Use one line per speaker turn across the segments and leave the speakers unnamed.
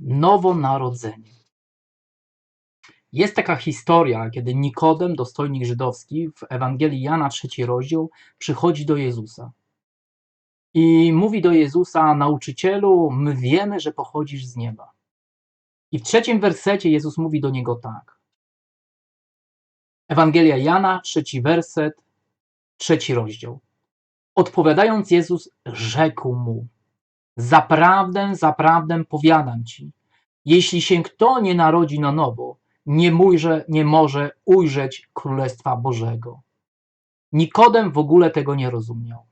nowonarodzenie. Jest taka historia, kiedy Nikodem, dostojnik żydowski, w Ewangelii Jana, trzeci rozdział, przychodzi do Jezusa. I mówi do Jezusa, nauczycielu, my wiemy, że pochodzisz z nieba. I w trzecim wersecie Jezus mówi do niego tak. Ewangelia Jana, trzeci werset, trzeci rozdział. Odpowiadając Jezus, rzekł mu: Zaprawdę, zaprawdę powiadam ci, jeśli się kto nie narodzi na nowo, nie, mójże, nie może ujrzeć Królestwa Bożego. Nikodem w ogóle tego nie rozumiał.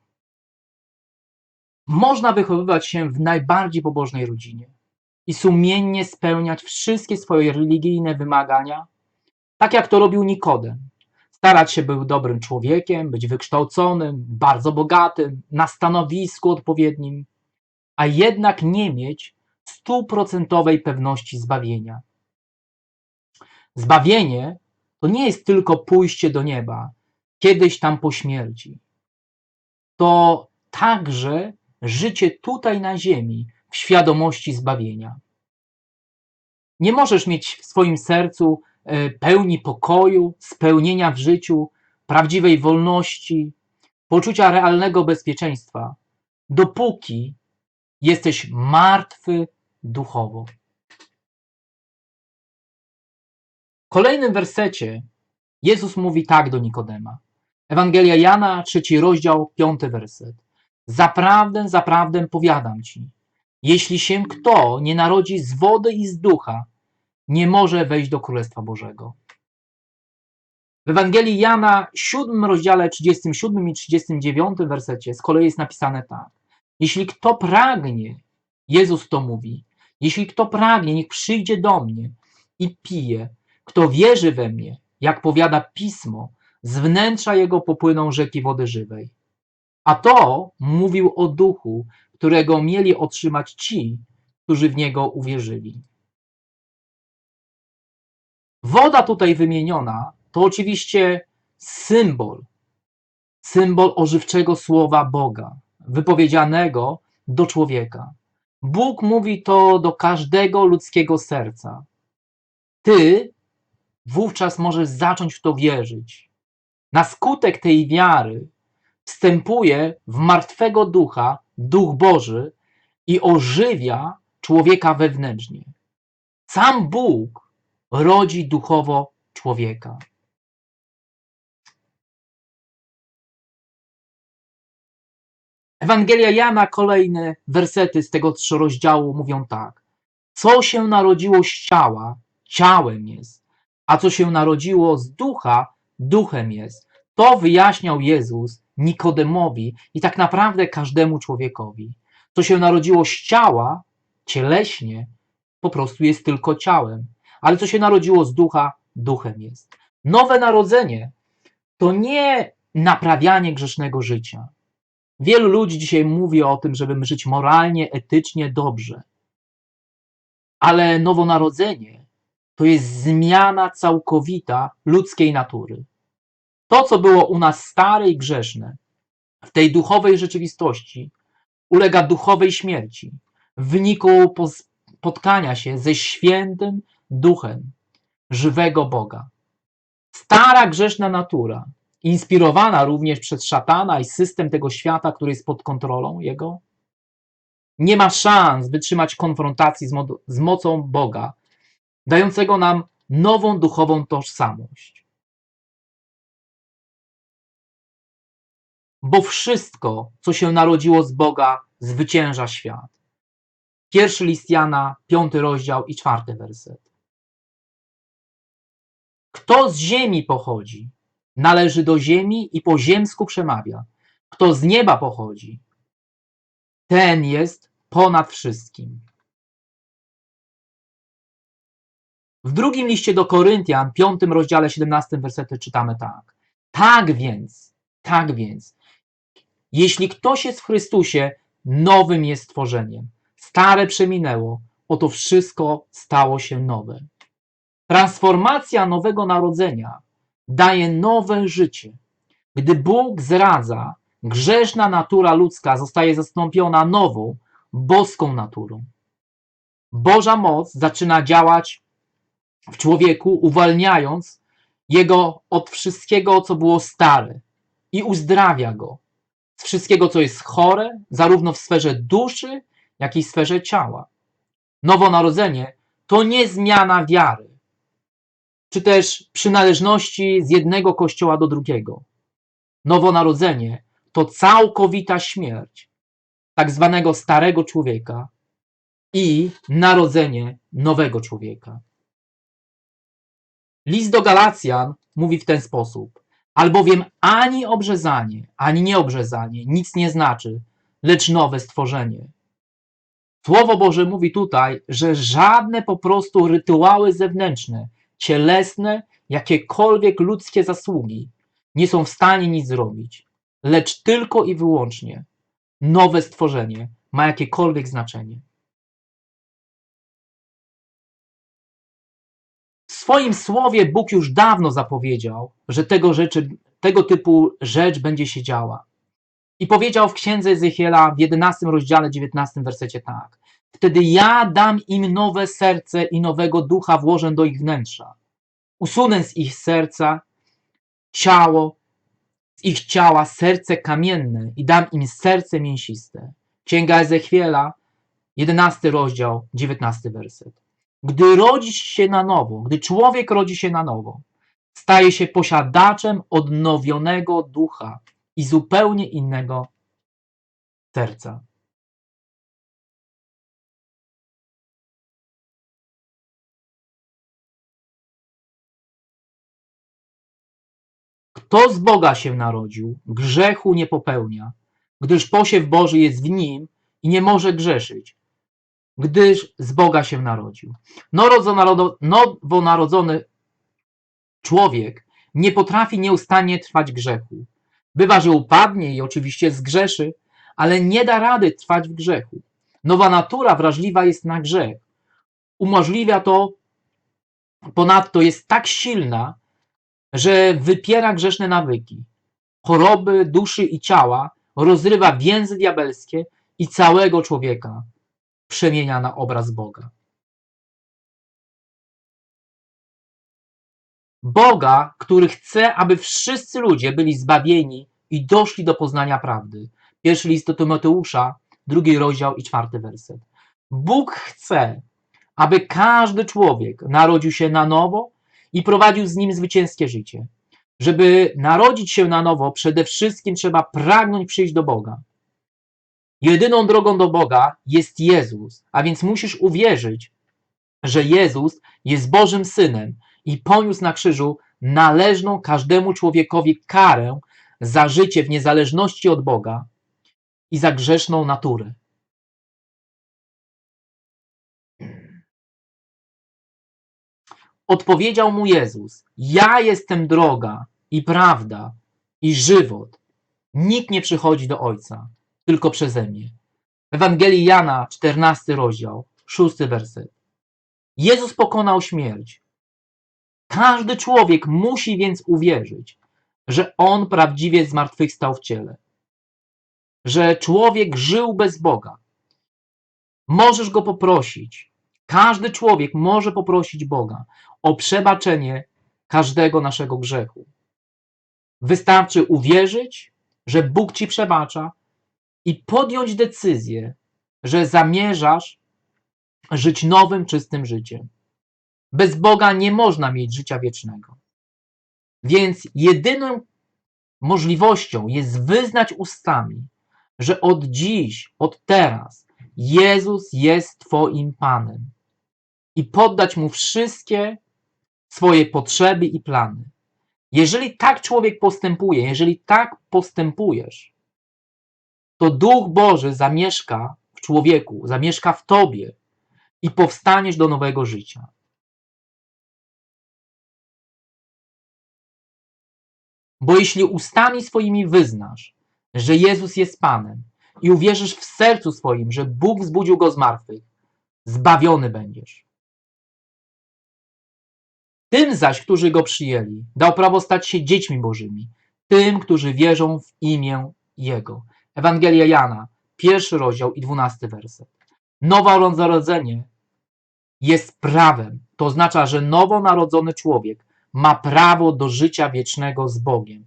Można wychowywać się w najbardziej pobożnej rodzinie i sumiennie spełniać wszystkie swoje religijne wymagania, tak jak to robił Nikodem. Starać się być dobrym człowiekiem, być wykształconym, bardzo bogatym, na stanowisku odpowiednim, a jednak nie mieć stuprocentowej pewności zbawienia. Zbawienie to nie jest tylko pójście do nieba, kiedyś tam po śmierci. To także życie tutaj na ziemi w świadomości zbawienia. Nie możesz mieć w swoim sercu e, pełni pokoju, spełnienia w życiu, prawdziwej wolności, poczucia realnego bezpieczeństwa, dopóki jesteś martwy duchowo. W kolejnym wersecie Jezus mówi tak do Nikodema. Ewangelia Jana, trzeci rozdział, piąty werset. Zaprawdę, zaprawdę powiadam ci, jeśli się kto nie narodzi z wody i z ducha, nie może wejść do Królestwa Bożego. W Ewangelii Jana, siódmym rozdziale 37 i 39 wersecie z kolei jest napisane tak. Jeśli kto pragnie, Jezus to mówi, jeśli kto pragnie, niech przyjdzie do mnie i pije. Kto wierzy we mnie, jak powiada pismo, z wnętrza jego popłyną rzeki wody żywej. A to mówił o duchu, którego mieli otrzymać ci, którzy w niego uwierzyli. Woda tutaj wymieniona to oczywiście symbol, symbol ożywczego słowa Boga, wypowiedzianego do człowieka. Bóg mówi to do każdego ludzkiego serca. Ty wówczas możesz zacząć w to wierzyć. Na skutek tej wiary wstępuje w martwego ducha duch Boży i ożywia człowieka wewnętrznie. Sam Bóg rodzi duchowo człowieka. Ewangelia Jana, kolejne wersety z tego rozdziału mówią tak. Co się narodziło z ciała, ciałem jest, a co się narodziło z ducha, duchem jest. To wyjaśniał Jezus Nikodemowi i tak naprawdę każdemu człowiekowi. Co się narodziło z ciała, cieleśnie, po prostu jest tylko ciałem, ale co się narodziło z ducha, duchem jest. Nowe narodzenie to nie naprawianie grzesznego życia. Wielu ludzi dzisiaj mówi o tym, żeby żyć moralnie, etycznie, dobrze. Ale nowonarodzenie to jest zmiana całkowita ludzkiej natury. To, co było u nas stare i grzeszne, w tej duchowej rzeczywistości ulega duchowej śmierci w wyniku spotkania się ze świętym duchem żywego Boga. Stara grzeszna natura inspirowana również przez szatana i system tego świata, który jest pod kontrolą jego, nie ma szans wytrzymać konfrontacji z, mo z mocą Boga, dającego nam nową duchową tożsamość. Bo wszystko, co się narodziło z Boga, zwycięża świat. Pierwszy list Jana, piąty rozdział i czwarty werset. Kto z ziemi pochodzi, należy do ziemi i po ziemsku przemawia. Kto z nieba pochodzi, ten jest ponad wszystkim. W drugim liście do Koryntian, piątym rozdziale, 17 wersety czytamy tak. Tak więc, tak więc, jeśli ktoś jest w Chrystusie, nowym jest stworzeniem. Stare przeminęło, oto wszystko stało się nowe. Transformacja nowego narodzenia daje nowe życie. Gdy Bóg zradza, grzeszna natura ludzka zostaje zastąpiona nową, boską naturą. Boża moc zaczyna działać w człowieku, uwalniając jego od wszystkiego, co było stare i uzdrawia go z wszystkiego, co jest chore, zarówno w sferze duszy, jak i w sferze ciała. Nowonarodzenie to nie zmiana wiary, czy też przynależności z jednego kościoła do drugiego. Nowonarodzenie to całkowita śmierć tak zwanego starego człowieka i narodzenie nowego człowieka. List do Galacjan mówi w ten sposób: Albowiem ani obrzezanie, ani nieobrzezanie nic nie znaczy, lecz nowe stworzenie. Słowo Boże mówi tutaj, że żadne po prostu rytuały zewnętrzne, cielesne, jakiekolwiek ludzkie zasługi nie są w stanie nic zrobić, lecz tylko i wyłącznie nowe stworzenie ma jakiekolwiek znaczenie. W swoim słowie Bóg już dawno zapowiedział, że tego, rzeczy, tego typu rzecz będzie się działa. I powiedział w księdze Ezechiela w 11 rozdziale 19 wersecie tak. Wtedy ja dam im nowe serce i nowego ducha włożę do ich wnętrza. Usunę z ich serca ciało, z ich ciała serce kamienne i dam im serce mięsiste. Księga Ezechiela, 11 rozdział, 19 werset. Gdy rodzisz się na nowo, gdy człowiek rodzi się na nowo, staje się posiadaczem odnowionego ducha i zupełnie innego serca. Kto z Boga się narodził, grzechu nie popełnia, gdyż posiew Boży jest w nim i nie może grzeszyć, gdyż z Boga się narodził. Nowonarodzony człowiek nie potrafi nieustannie trwać grzechu. Bywa, że upadnie i oczywiście zgrzeszy, ale nie da rady trwać w grzechu. Nowa natura wrażliwa jest na grzech. Umożliwia to, ponadto jest tak silna, że wypiera grzeszne nawyki, choroby duszy i ciała, rozrywa więzy diabelskie i całego człowieka przemienia na obraz Boga. Boga, który chce, aby wszyscy ludzie byli zbawieni i doszli do poznania prawdy. Pierwszy list do Tymoteusza, drugi rozdział i czwarty werset. Bóg chce, aby każdy człowiek narodził się na nowo i prowadził z nim zwycięskie życie. Żeby narodzić się na nowo, przede wszystkim trzeba pragnąć przyjść do Boga. Jedyną drogą do Boga jest Jezus, a więc musisz uwierzyć, że Jezus jest Bożym Synem i poniósł na krzyżu należną każdemu człowiekowi karę za życie w niezależności od Boga i za grzeszną naturę. Odpowiedział mu Jezus: Ja jestem droga i prawda i żywot. Nikt nie przychodzi do Ojca, tylko przeze mnie. Ewangelii Jana, 14 rozdział, 6 werset. Jezus pokonał śmierć. Każdy człowiek musi więc uwierzyć, że On prawdziwie zmartwychwstał w ciele. Że człowiek żył bez Boga. Możesz Go poprosić. Każdy człowiek może poprosić Boga o przebaczenie każdego naszego grzechu. Wystarczy uwierzyć, że Bóg ci przebacza i podjąć decyzję, że zamierzasz żyć nowym, czystym życiem. Bez Boga nie można mieć życia wiecznego. Więc jedyną możliwością jest wyznać ustami, że od dziś, od teraz Jezus jest Twoim Panem i poddać Mu wszystkie swoje potrzeby i plany. Jeżeli tak człowiek postępuje, jeżeli tak postępujesz, to Duch Boży zamieszka w człowieku, zamieszka w tobie i powstaniesz do nowego życia. Bo jeśli ustami swoimi wyznasz, że Jezus jest Panem i uwierzysz w sercu swoim, że Bóg wzbudził go z martwych, zbawiony będziesz. Tym zaś, którzy go przyjęli, dał prawo stać się dziećmi Bożymi, tym, którzy wierzą w imię Jego. Ewangelia Jana, pierwszy rozdział i dwunasty werset. Nowe narodzenie jest prawem. To oznacza, że nowonarodzony człowiek ma prawo do życia wiecznego z Bogiem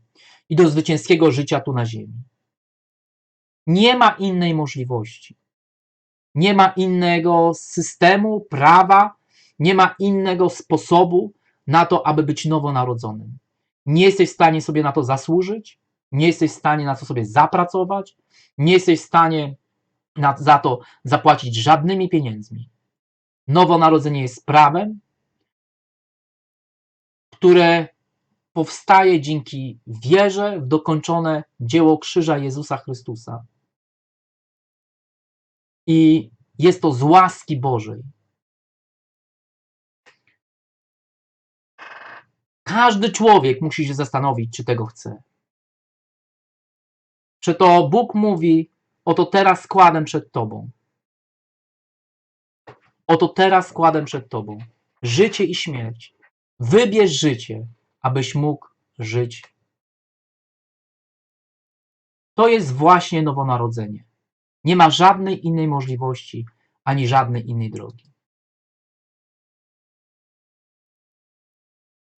i do zwycięskiego życia tu na ziemi. Nie ma innej możliwości. Nie ma innego systemu, prawa, nie ma innego sposobu na to, aby być nowonarodzonym. Nie jesteś w stanie sobie na to zasłużyć, nie jesteś w stanie na to sobie zapracować, nie jesteś w stanie na, za to zapłacić żadnymi pieniędzmi. Nowonarodzenie jest prawem, które powstaje dzięki wierze w dokończone dzieło krzyża Jezusa Chrystusa. I jest to z łaski Bożej. Każdy człowiek musi się zastanowić, czy tego chce. Przeto Bóg mówi: Oto teraz składam przed Tobą. Oto teraz składam przed Tobą życie i śmierć. Wybierz życie, abyś mógł żyć. To jest właśnie nowonarodzenie. Nie ma żadnej innej możliwości ani żadnej innej drogi.